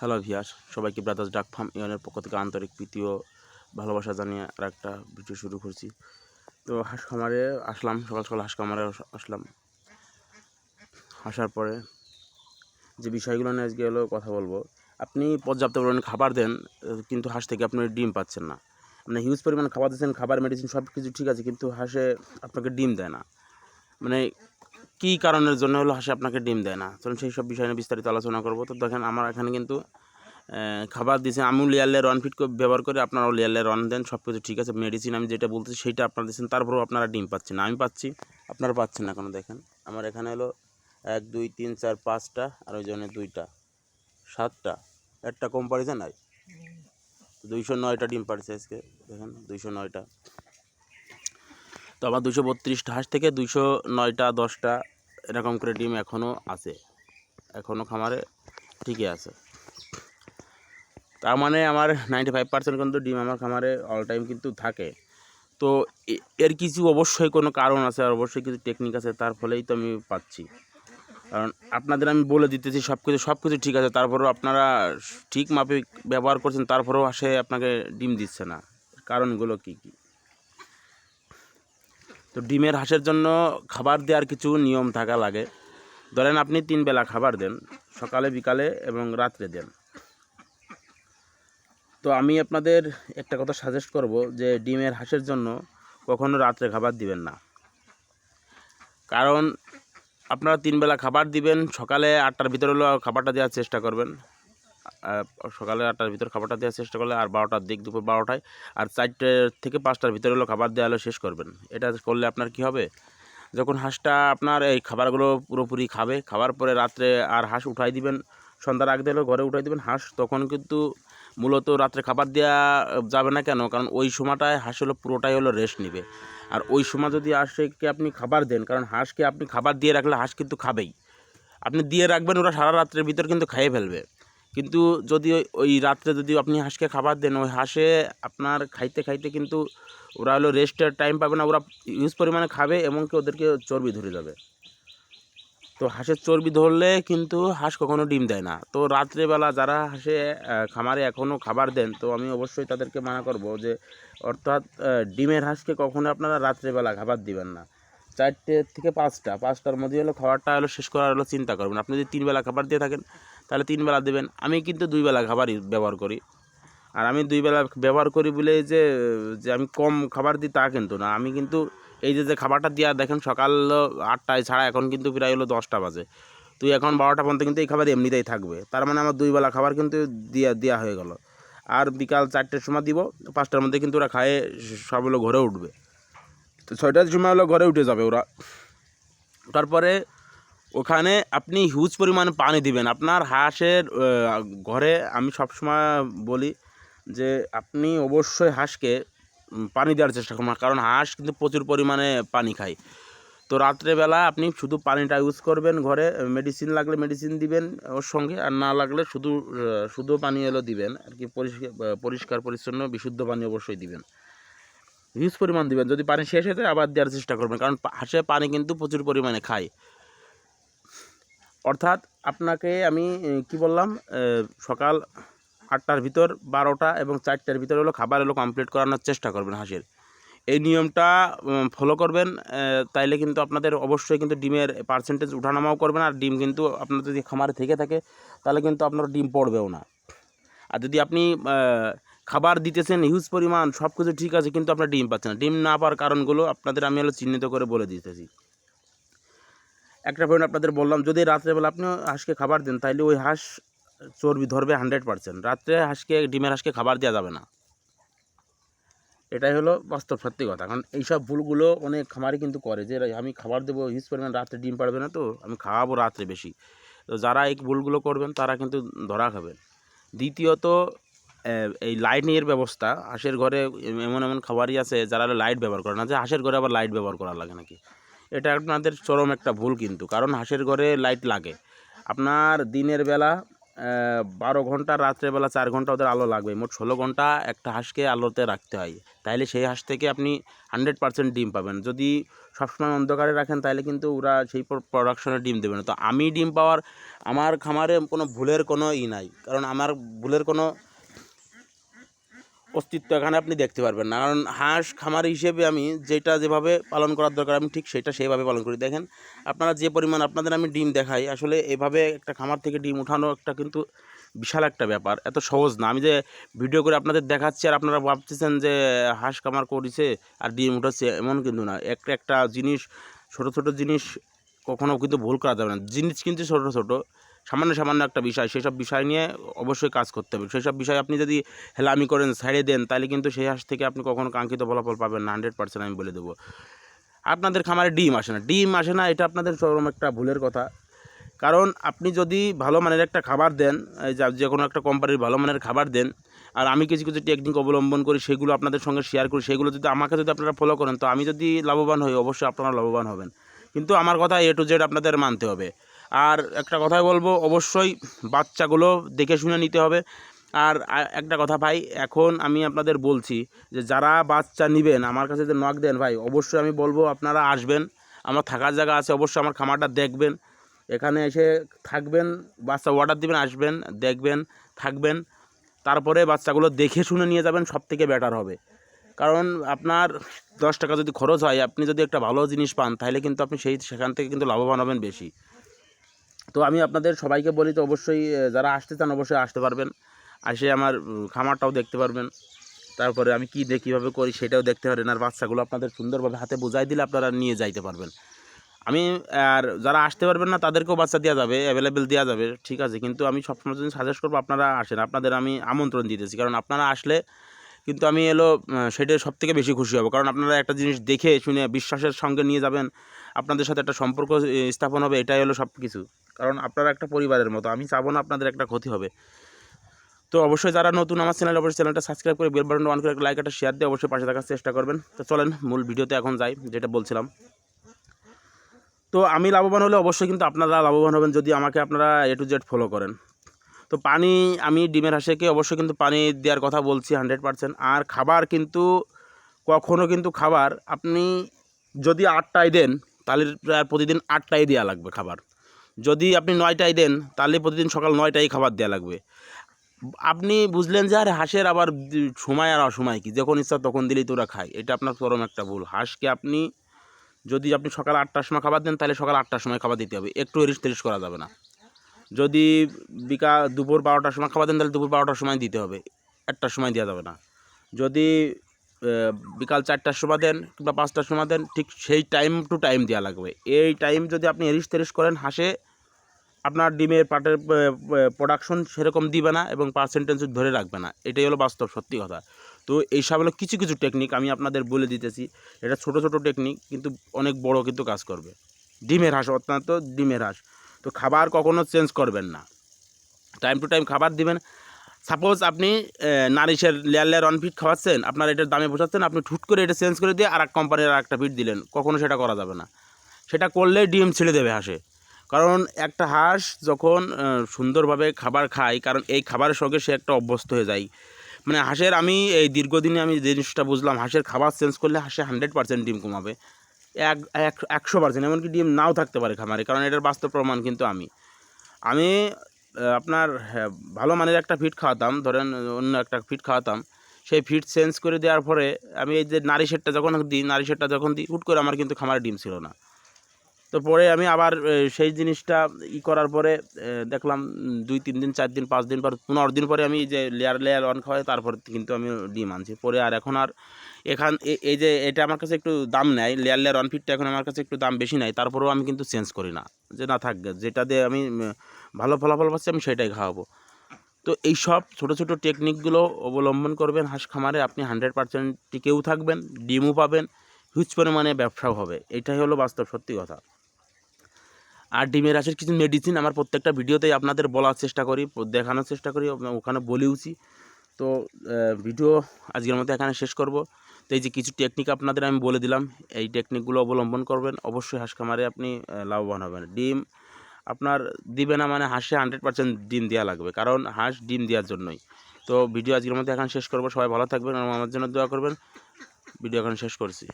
Hello ভিয়াস সবাইকে brothers ডাক farm ইউনের পক্ষ থেকে আন্তরিক প্রীতি ও ভালোবাসা জানিয়ে আর একটা ভিডিও শুরু করছি। তো হাঁস খামারে আসলাম, সকাল সকাল হাঁস খামারে আসলাম। আসার পরে যে বিষয়গুলো নিয়ে আজকে হলো কথা বলব, আপনি পর্যাপ্ত পরিমাণে খাবার দেন, কিন্তু হাঁস থেকে আপনি ডিম পাচ্ছেন না। মানে হিউজ পরিমাণ খাবার দিচ্ছেন, খাবার মেডিসিন সব কিছু ঠিক আছে, কিন্তু হাঁসে আপনাকে ডিম দেয় না। মানে কী কারণের জন্য হলো হাঁসে আপনাকে ডিম দেয় না? চলুন সেই সব বিষয় নিয়ে বিস্তারিত আলোচনা করব। তো দেখেন আমার এখানে কিন্তু খাবার দিয়েছেন। আমিও লেয়ারলে রন ফিট ব্যবহার করে আপনারাও লেয়ারলে রন দেন সব কিছু ঠিক আছে। মেডিসিন আমি যেটা বলতেছি সেইটা আপনারা দিচ্ছেন তারপরেও আপনারা ডিম পাচ্ছেন না। আমি পাচ্ছি আপনারা পাচ্ছেন না কোনো দেখেন। আমার এখানে হলো এক দুই তিন চার পাঁচটা আর ওই জন্য দুইটা সাতটা। একটা কম্পারিজন নাই? দুইশো নয়টা ডিম পাড়ছে আজকে দেখেন দুইশো নয়টা। তো আমার দুশো বত্রিশটা হাঁস থেকে দুশো নয়টা, দশটা এরকম করে ডিম এখনও আছে। এখনও খামারে ঠিকই আছে। তার মানে আমার নাইনটি ফাইভ পার্সেন্ট কিন্তু ডিম আমার খামারে অল টাইম কিন্তু থাকে। তো এর কিছু অবশ্যই কোনো কারণ আছে আর অবশ্যই কিছু টেকনিক আছে, তার ফলেই তো আমি পাচ্ছি। কারণ আপনাদের আমি বলে দিতেছি, সব কিছু সব কিছু ঠিক আছে, তারপরেও আপনারা ঠিক মাফিক ব্যবহার করছেন, তারপরেও আসে আপনাকে ডিম দিচ্ছে না। কারণগুলো কী কী? তো ডিমের হাঁসের জন্য খাবার দেওয়ার কিছু নিয়ম থাকা লাগে। ধরেন আপনি তিন বেলা খাবার দেন, সকালে, বিকালে এবং রাত্রে দেন। তো আমি আপনাদের একটা কথা সাজেস্ট করব যে ডিমের হাঁসের জন্য কখনো রাত্রে খাবার দিবেন না। কারণ আপনারা তিন বেলা খাবার দিবেন, সকালে আটটার ভিতরে হলো খাবারটা দেওয়ার চেষ্টা করবেন। সকালে আটটার ভিতর খাবারটা দেওয়ার চেষ্টা করলে আর বারোটার দিক, দুপুর বারোটায় আর চারটে থেকে পাঁচটার ভিতরে হলো খাবার দেওয়া হলো, শেষ করবেন। এটা করলে আপনার কি হবে? যখন হাঁসটা আপনার এই খাবারগুলো পুরোপুরি খাবে খাবার পরে রাত্রে আর হাঁস উঠাই দিবেন, সন্ধ্যার আগে দিলেও ঘরে উঠাই দিবেন, হাঁস তখন কিন্তু মূলত রাত্রে খাবার দেওয়া যাবে না কেন? কারণ ওই সময়টায় হাঁস হলো পুরোটাই হলো রেস্ট নিবে। আর ওই সময় যদি হাঁসকে আপনি খাবার দেন, কারণ হাঁসকে আপনি খাবার দিয়ে রাখলে হাঁস কিন্তু খাবেই। আপনি দিয়ে রাখবেন, ওরা সারা রাত্রের ভিতর কিন্তু খাইয়ে ফেলবে। কিন্তু যদি ওই- রাত্রে যদি আপনি হাঁসকে খাবার দেন, ওই হাঁসে আপনার খাইতে খাইতে কিন্তু ওরা হলো রেস্টের টাইম পাবে না, ওরা ইউজ পরিমাণে খাবে এমনকি ওদেরকে চর্বি ধরে যাবে। তো হাঁসের চর্বি ধরলে কিন্তু হাঁস কখনো ডিম দেয় না। তো রাত্রেবেলা যারা হাঁসে খামারে এখনও খাবার দেন, তো আমি অবশ্যই তাদেরকে মানা করব যে, অর্থাৎ ডিমের হাঁসকে কখনো আপনারা রাত্রেবেলা খাবার দিবেন না। চারটে থেকে পাঁচটা, পাঁচটার মধ্যে হলো খাবারটা হলো শেষ করার হলো চিন্তা করবেন। আপনি যদি তিনবেলা খাবার দিয়ে থাকেন তাহলে তিন বেলা দেবেন। আমি কিন্তু দুই বেলা খাবারই ব্যবহার করি। আর আমি দুই বেলা ব্যবহার করি বলে যে যে আমি কম খাবার দিই তা কিন্তু না। আমি কিন্তু এই যে যে খাবারটা দেওয়া দেখেন সকাল আটটায় ছাড়া এখন কিন্তু প্রায় হলো দশটা বাজে। তুই এখন বারোটা পর্যন্ত কিন্তু এই খাবার এমনিতেই থাকবে। তার মানে আমার দুই বেলা খাবার কিন্তু দিয়া দেওয়া হয়ে গেল। আর বিকাল চারটের সময় দিব, পাঁচটার মধ্যে কিন্তু ওরা খায়ে সব হলো ঘরে উঠবে। তো ছয়টার সময় হলো ঘরে উঠে যাবে ওরা। তারপরে ওখানে আপনি হিউজ পরিমাণে পানি দিবেন। আপনার হাঁসের ঘরে আমি সবসময় বলি যে আপনি অবশ্যই হাঁসকে পানি দেওয়ার চেষ্টা করবেন কারণ হাঁস কিন্তু প্রচুর পরিমাণে পানি খায়। তো রাত্রেবেলা আপনি শুধু পানিটা ইউজ করবেন ঘরে মেডিসিন লাগলে মেডিসিন দিবেন ওর সঙ্গে, আর না লাগলে শুধু শুধু পানি এলো দিবেন। আর কি পরিষ্কার পরিষ্কার, পরিচ্ছন্ন, বিশুদ্ধ পানি অবশ্যই দিবেন। হিউজ পরিমাণ দিবেন। যদি পানি শেষ হয়ে যায়, আবার দেওয়ার চেষ্টা করবেন। কারণ হাঁসে পানি কিন্তু প্রচুর পরিমাণে খায়। অর্থাৎ আপনাকে আমি কি বললাম সকাল আটটার ভিতর, বারোটা এবং চারটার ভিতর হলো খাবার হলো কমপ্লিট করানোর চেষ্টা করবেন হাঁসের। এই নিয়মটা ফলো করবেন তাইলে কিন্তু আপনাদের অবশ্যই কিন্তু ডিমের পার্সেন্টেজ উঠানামাও করবেন, আর ডিম কিন্তু আপনার যদি খামারে থেকে থাকে, তাহলে কিন্তু আপনার ডিম পড়বেও না। আর যদি আপনি খাবার দিতেছেন হিউজ পরিমাণ সব কিছু ঠিক আছে, কিন্তু আপনার ডিম পাচ্ছেন না। ডিম না পাওয়ার কারণগুলো আপনাদের আমি হলো চিহ্নিত করে বলে দিতেছি। একটা পয়েন্ট আপনাদের বললাম, যদি রাত্রেবেলা আপনি হাঁসকে খাবার দেন, তাইলে ওই হাঁস চর্বি ধরবে হান্ড্রেড পার্সেন্ট রাত্রে হাঁসকে, ডিমের হাঁসকে খাবার দেওয়া যাবে না। এটাই হলো বাস্তব সত্যি কথা। কারণ এইসব ভুলগুলো অনেক খামারি কিন্তু করে যে আমি খাবার দেবো, হিউজ পরিমাণ রাত্রে ডিম পারবে না তো, আমি খাওয়াবো রাত্রে বেশি। তো যারা এই ভুলগুলো করবেন, তারা কিন্তু ধরা খাবেন। দ্বিতীয়ত এই লাইটের ব্যবস্থা, হাঁসের ঘরে এমন এমন খাবারই আছে যারা লাইট ব্যবহার করে না, যে হাঁসের ঘরে আবার লাইট ব্যবহার করা লাগে নাকি? এটা আপনাদের চরম একটা ভুল কিন্তু, কারণ হাঁসের ঘরে লাইট লাগে। আপনার দিনের বেলা বারো ঘণ্টা রাত্রেবেলা চার ঘণ্টা ওদের আলো লাগবে। মোট ষোলো ঘণ্টা একটা হাঁসকে আলোতে রাখতে হয়। তাইলে সেই হাঁস থেকে আপনি হান্ড্রেড পার্সেন্ট ডিম পাবেন। যদি সবসময় অন্ধকারে রাখেন তাহলে কিন্তু ওরা সেই প্রোডাকশনে ডিম দেবে না। তো আমি ডিম পাওয়ার আমার খামারে কোনো ভুলের কোনো ই নাই। কারণ আমার ভুলের কোনো অস্তিত্ব এখানে আপনি দেখতে পারবেন না। কারণ হাঁস খামার হিসেবে আমি যেটা যেভাবে পালন করার দরকার, আমি ঠিক সেটা সেইভাবে পালন করি। দেখেন, আপনারা যে পরিমাণ আপনাদের আমি ডিম দেখাই, আসলে এভাবে একটা খামার থেকে ডিম উঠানো একটা কিন্তু বিশাল একটা ব্যাপার। এত সহজ না। আমি যে ভিডিও করে আপনাদের দেখাচ্ছি আর আপনারা ভাবতেছেন যে হাঁস খামার করেছে আর ডিম উঠাচ্ছে, এমন কিন্তু না। একটা একটা জিনিস, ছোট ছোট জিনিস কখনো কিন্তু ভুল করা যাবে না। জিনিস কিন্তু ছোট ছোট। সামান্য সামান্য একটা বিষয়, সেসব বিষয় নিয়ে অবশ্যই কাজ করতে হবে। সেসব বিষয় আপনি যদি হেলামি করেন ছাড়িয়ে দেন, তাহলে কিন্তু সেই হাঁস থেকে আপনি কখনো কাঙ্ক্ষিত ফলাফল পাবেন না হান্ড্রেড পার্সেন্ট আমি বলে দেবো। আপনাদের খামারে ডিম আসে না। ডিম আসে না, এটা আপনাদের চরম একটা ভুলের কথা। কারণ আপনি যদি ভালো মানের একটা খাবার দেন যে কোনো একটা কোম্পানির ভালো মানের খাবার দেন, আর আমি কিছু কিছু টেকনিক অবলম্বন করি, সেগুলো আপনাদের সঙ্গে শেয়ার করি, সেগুলো যদি আমাকে যদি আপনারা ফলো করেন, তো আমি যদি লাভবান হই, অবশ্যই আপনারা লাভবান হবেন। কিন্তু আমার কথা এ টু জেড আপনাদের মানতে হবে। আর একটা কথাই বলব, অবশ্যই বাচ্চাগুলো দেখে শুনে নিতে হবে। আর একটা কথা ভাই, এখন আমি আপনাদের বলছি যে যারা বাচ্চা নেবেন, আমার কাছে যে নক দেন ভাই, অবশ্যই আমি বলব আপনারা আসবেন, আমার থাকার জায়গা আছে, অবশ্যই আমার খামারটা দেখবেন। এখানে এসে থাকবেন, বাচ্চা অর্ডার দিবেন, আসবেন, দেখবেন, থাকবেন। তারপরে বাচ্চাগুলো দেখে শুনে নিয়ে যাবেন সব থেকে বেটার হবে। কারণ আপনার দশ টাকা যদি খরচ হয়, আপনি যদি একটা ভালো জিনিস পান, তাহলে কিন্তু আপনি সেই, সেখান থেকে কিন্তু লাভবান হবেন বেশি। তো আমি আপনাদের সবাইকে বলি তো অবশ্যই যারা আসতে চান অবশ্যই আসতে পারবেন। এসে আমার খামারটাও দেখতে পারবেন। তারপরে আমি কী দিয়ে কীভাবে করি সেটাও দেখতে পারেন। আর বাচ্চাগুলো আপনাদের সুন্দরভাবে হাতে বোঝাই দিলে আপনারা নিয়ে যাইতে পারবেন। আমি, আর যারা আসতে পারবেন না, তাদেরকেও বাচ্চা দেওয়া যাবে অ্যাভেলেবেল দেওয়া যাবে, ঠিক আছে? কিন্তু আমি সবসময় জন্য সাজেস্ট করব, আপনারা আসেন। আপনাদের আমি আমন্ত্রণ দিতেছি। কারণ আপনারা আসলে কিন্তু আমি এলো সেটা সব থেকে বেশি খুশি হব। কারণ আপনারা একটা জিনিস দেখে, শুনে, বিশ্বাসের সঙ্গে নিয়ে যাবেন। আপনাদের সাথে একটা সম্পর্ক স্থাপন হবে, এটাই হলো সব কিছু কারণ আপনারা একটা পরিবারের মতো, আমি চাবো না আপনাদের একটা ক্ষতি হবে। তো অবশ্যই যারা নতুন আমার চ্যানেল, অবশ্যই চ্যানেলটা সাবস্ক্রাইব করে বেল বাটনটা অন করে একটা লাইক একটা শেয়ার দিয়ে অবশ্যই পাশে থাকার চেষ্টা করবেন। তো চলেন, মূল ভিডিওতে এখন যাই, যেটা বলছিলাম। তো আমি লাভবান হলে অবশ্যই কিন্তু আপনারা লাভবান হবেন যদি আমাকে আপনারা এ টু জেড ফলো করেন। তো পানি, আমি ডিমের হাঁসেকে অবশ্যই কিন্তু পানি দেওয়ার কথা বলছি হান্ড্রেড পার্সেন্ট আর খাবার কিন্তু কখনও কিন্তু খাবার আপনি যদি আটটায় দেন, তাহলে প্রায় প্রতিদিন আটটায় দেওয়া লাগবে খাবার। যদি আপনি নয়টায় দেন, তাহলে প্রতিদিন সকাল নয়টায় খাবার দেওয়া লাগবে। আপনি বুঝলেন যে, আর হাঁসের আবার সময় আর অসময় কি? যখন ইচ্ছা তখন দিলেই তো ওরা খায়। এটা আপনার চরম একটা ভুল। হাঁসকে আপনি যদি আপনি সকাল আটটার সময় খাবার দেন, তাহলে সকাল আটটার সময় খাবার দিতে হবে। একটু এরিস তেরিস করা যাবে না। যদি বিকাল দুপুর বারোটার সময় খাবার দেন, তাহলে দুপুর বারোটার সময় দিতে হবে। একটার সময় দেওয়া যাবে না। যদি বিকাল চারটার সময় দেন কিংবা পাঁচটার সময় দেন, ঠিক সেই টাইম টু টাইম দেওয়া লাগবে। এই টাইম যদি আপনি এরিস তেরিস করেন হাঁসে আপনার ডিমের পাটের প্রোডাকশন সেরকম দিবে না এবং পার্সেন্টেজ ধরে রাখবে না। এটাই হলো বাস্তব সত্যি কথা। তো এইসব হলো কিছু কিছু টেকনিক আমি আপনাদের বলে দিতেছি। এটা ছোট ছোট টেকনিক কিন্তু অনেক বড় কিন্তু কাজ করবে। ডিমের হাঁস, অত্যন্ত ডিমের হাঁস। তো খাবার কখনো চেঞ্জ করবেন না। টাইম টু টাইম খাবার দিবেন। সাপোজ আপনি নারিশের লেয়ার লেয়ার অন ফিট খাওয়াচ্ছেন, আপনার এটার দামে বোঝাচ্ছেন আপনি ঠুট করে এটা চেঞ্জ করে দিয়ে আর এক কোম্পানির আর একটা ফিট দিলেন। কখনো সেটা করা যাবে না। সেটা করলে ডিম ছেড়ে দেবে হাঁসে। কারণ একটা হাঁস যখন সুন্দরভাবে খাবার খায় কারণ এই খাবারের সঙ্গে সে একটা অভ্যস্ত হয়ে যায়। মানে হাঁসের আমি এই দীর্ঘদিনে আমি জিনিসটা বুঝলাম হাঁসের খাবার চেঞ্জ করলে হাঁসে হান্ড্রেড পার্সেন্ট ডিম কমাবে। এক এক- একশো পার্সেন্ট এমনকি ডিম নাও থাকতে পারে খামারে কারণ এটার বাস্তব প্রমাণ কিন্তু আমি। আমি আপনার হ্যাঁ, ভালো মানের একটা ফিট খাওয়াতাম ধরেন অন্য একটা ফিট খাওয়াতাম। সেই ফিট চেঞ্জ করে দেওয়ার পরে আমি এই যে নারী সেটটা যখন দিই নারী সেটটা যখন দিই হুট করে আমার কিন্তু খামারে ডিম ছিল না। তো পরে আমি আবার সেই জিনিসটা ই করার পরে দেখলাম দুই তিন দিন, চার দিন, পাঁচ দিন পর, পনেরো দিন পরে আমি যে লেয়ার লেয়ার অন খাওয়াই, তারপর কিন্তু আমি ডিম আনছি। পরে আর এখন আর এখান এই যে এটা আমার কাছে একটু দাম নেয় লেয়ার লেয়ার অন ফিটটা এখন আমার কাছে একটু দাম বেশি নেয়, তারপরেও আমি কিন্তু চেঞ্জ করি না, যে না থাকবে যেটা দিয়ে আমি ভালো ফলাফল পাচ্ছি, আমি সেটাই খাওয়াবো। তো এই সব ছোটো ছোটো টেকনিকগুলো অবলম্বন করবেন হাঁস খামারে, আপনি হান্ড্রেড পার্সেন্ট টিকেও থাকবেন, ডিমও পাবেন হিউজ পরিমাণে ব্যবসাও হবে, এটাই হলো বাস্তব সত্যি কথা। আর ডিমের হাঁসের কিছু মেডিসিন আমার প্রত্যেকটা ভিডিওতেই আপনাদের বলার চেষ্টা করি, দেখানোর চেষ্টা করি ওখানে- বলেওছি তো ভিডিও আজকের মতো এখানে শেষ করব। তো এই যে কিছু টেকনিক আপনাদের আমি বলে দিলাম, এই টেকনিকগুলো অবলম্বন করবেন। অবশ্যই হাঁস খামারে আপনি লাভবান হবেন। ডিম আপনার দিবে না মানে হাঁসে হান্ড্রেড পার্সেন্ট ডিম দেওয়া লাগবে, কারণ হাঁস ডিম দেওয়ার জন্যই। তো ভিডিও আজকের মধ্যে এখন শেষ করব। সবাই ভালো থাকবেন আমার জন্য দোয়া করবেন। ভিডিও এখন শেষ করছি।